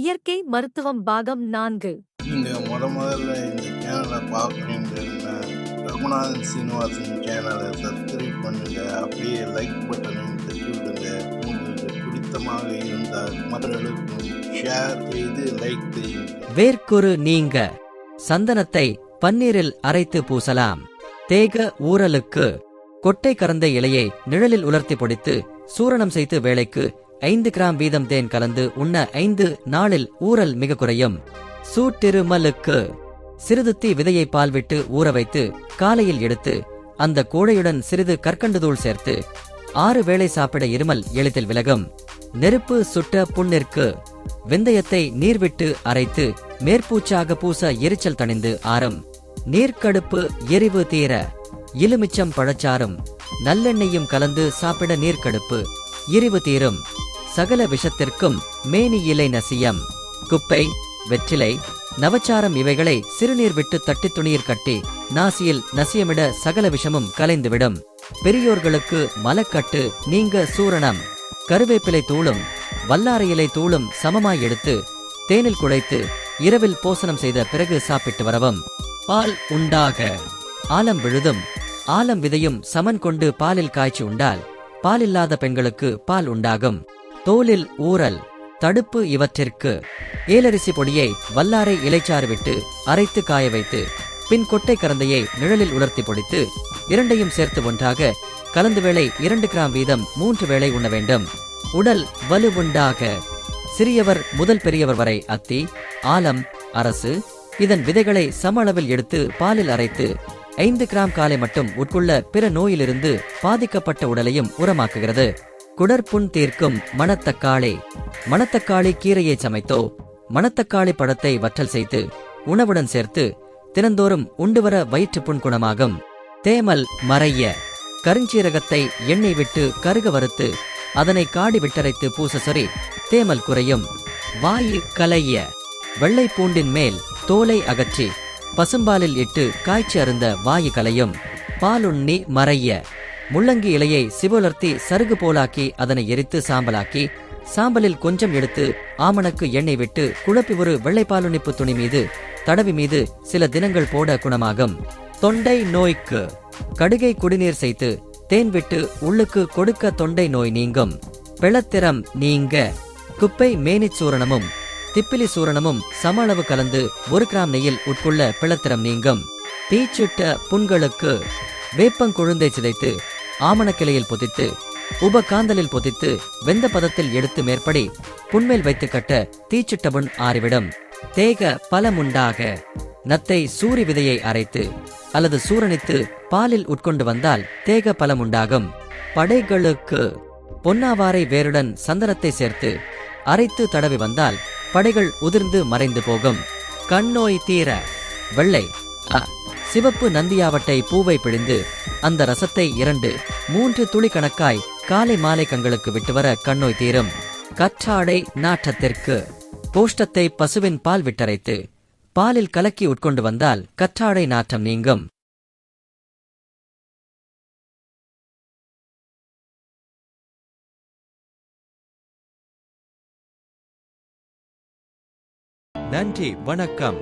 இயற்கை மருத்துவம் பாகம் நான்கு. நீங்க முத முதல்ல இந்த சேனலை பார்க்குறீங்கன்னா ரகுநாதன் சீனிவாசன் சேனலை சப்ஸ்கிரைப் பண்ணுங்க. அப்படியே லைக் பட்டனையும் தட்டி விடுங்க உங்களுக்கு பிடித்தமாக இருந்தால் மற்றவர்களுக்கும் ஷேர் செய்து லைக் செய்யுங்க. வேர்க்குரு நீங்க. சந்தனத்தை பன்னீரில் அரைத்து பூசலாம். தேக ஊறலுக்கு கொட்டை கறந்த இலையை நிழலில் உலர்த்தி பொடித்து சூரணம் செய்து வேளைக்கு ஐந்து கிராம் வீதம் தேன் கலந்து உண்ண ஐந்து நாளில் ஊறல் மிக குறையும். சூட்டிருமலுக்கு. சிறிது தீ விதையை பால் விட்டு ஊற வைத்து காலையில் எடுத்து அந்த கோழையுடன் சிறிது கற்கண்டு சேர்த்து ஆறு வேளை சாப்பிட இருமல் எளிதில் விலகும். நெருப்பு சுட்ட புண்ணிற்கு. வெந்தயத்தை நீர் விட்டு அரைத்து மேற்பூச்சாக பூச எரிச்சல் தணிந்து ஆறும். நீர்க்கடுப்பு எரிவு தீர. இலுமிச்சம் பழச்சாறும். நல்லெண்ணெயும் கலந்து சாப்பிட நீர்க்கடுப்பு எரிவு தீரும். சகல விஷத்திற்கும் மேனி இலை நசியம். குப்பை வெற்றிலை நவச்சாரம் இவைகளை சிறுநீர் விட்டு தட்டி துணியில் கட்டி நாசியில் நசியமிட சகல விஷமும் கலைந்துவிடும். பெரியோர்களுக்கு மலக்கட்டு நீங்க சூரணம். கருவேப்பிலை தூளும் வல்லாரை இலை தூளும் சமமாய் எடுத்து தேனில் குழைத்து இரவில் போசனம் செய்த பிறகு சாப்பிட்டு வரவும். பால் உண்டாக. ஆலம் விழுதும் ஆலம் விதையும் சமன் கொண்டு பாலில் காய்ச்சி உண்டால் பால் இல்லாத பெண்களுக்கு பால் உண்டாகும். தோலில் ஊறல் தடுப்பு இவற்றிற்கு. ஏலரிசி பொடியை வல்லாரை இலைச்சாறு விட்டு அரைத்து காய வைத்து பின் கொட்டை கரந்தையை நிழலில் உலர்த்தி பொடித்து இரண்டையும் சேர்த்து ஒன்றாக கலந்து வேளை இரண்டு கிராம் வீதம் மூன்று வேளை உண்ண வேண்டும். உடல் வலுவுண்டாக. சிறியவர் முதல் பெரியவர் வரை அத்தி ஆலம் அரசு. இதன் விதைகளை சம அளவில் எடுத்து பாலில் அரைத்து ஐந்து கிராம் காலை மட்டும் உட்கொள்ள பிற நோயிலிருந்து பாதிக்கப்பட்ட உடலையும் உரமாக்குகிறது. குடற்புண் தீர்க்கும் மணத்தக்காளி. மணத்தக்காளி கீரையை சமைத்தோ மணத்தக்காளி பழத்தை வற்றல் செய்து உணவுடன் சேர்த்து தினந்தோறும் உண்டு வர வயிற்றுப்புண் குணமாகும். தேமல் மறைய. கருஞ்சீரகத்தை எண்ணெய் விட்டு கருக வறுத்து அதனை காடி விட்டரைத்து பூச சொறி தேமல் குறையும். வாயு கலைய வெள்ளை பூண்டின் மேல் தோலை அகற்றி பசும்பாலில் இட்டு காய்ச்சி அருந்த வாயு கலையும் பாலுண்ணி மறைய. முள்ளங்கி இலையை சிவலர்த்தி சருகு போலாக்கி அதனை எரித்து சாம்பலாக்கி சாம்பலில் கொஞ்சம் எடுத்து ஆமணக்கு எண்ணெய் விட்டு குழப்பி ஒரு வெள்ளைப்பாலுணிப்பு துணி மீது தடவி மீது சில தினங்கள் போட குணமாகும். தொண்டை நோய்க்கு. கடுகை குடிநீர் செய்து தேன் விட்டு உள்ளுக்கு கொடுக்க தொண்டை நோய் நீங்கும். பிளத்திரம் நீங்க. குப்பை மேனிச் சூரணமும் திப்பிலி சூரணமும் சம அளவு கலந்து ஒரு கிராம் நெய்யில் உட்கொள்ள பிளத்திரம் நீங்கும். தீச்சுட்ட புண்களுக்கு வேப்பங்குழுந்தை சிதைத்து ஆமணக்கிளையில் பொதித்து உபகாந்தலில் பொதித்து வெந்த பதத்தில் எடுத்து மேற்படி புண்மேல் வைத்து கட்ட தீச்சிட்டபுண் ஆறிவிடும். தேக பலமுண்டாக நத்தை சூரி விதையை அரைத்து அல்லது சூரணித்து பாலில் உட்கொண்டு வந்தால் தேக பலமுண்டாகும். படைகளுக்கு பொன்னாவாரை வேருடன் சந்தனத்தை சேர்த்து அரைத்து தடவி வந்தால் படைகள் உதிர்ந்து மறைந்து போகும். கண்ணோய் தீர வெள்ளை அ, சிவப்பு நந்தியாவட்டை பூவை பிழிந்து அந்த ரசத்தை இரண்டு மூன்று துளி கணக்காய் காலை மாலை கங்களுக்கு விட்டு வர கண்ணோய் தீரும். கற்றாடை நாற்றத்திற்கு கோஷ்டத்தை பசுவின் பால் விட்டரைத்து பாலில் கலக்கி உட்கொண்டு வந்தால் கற்றாடை நாற்றம் நீங்கும். நன்றி வணக்கம்.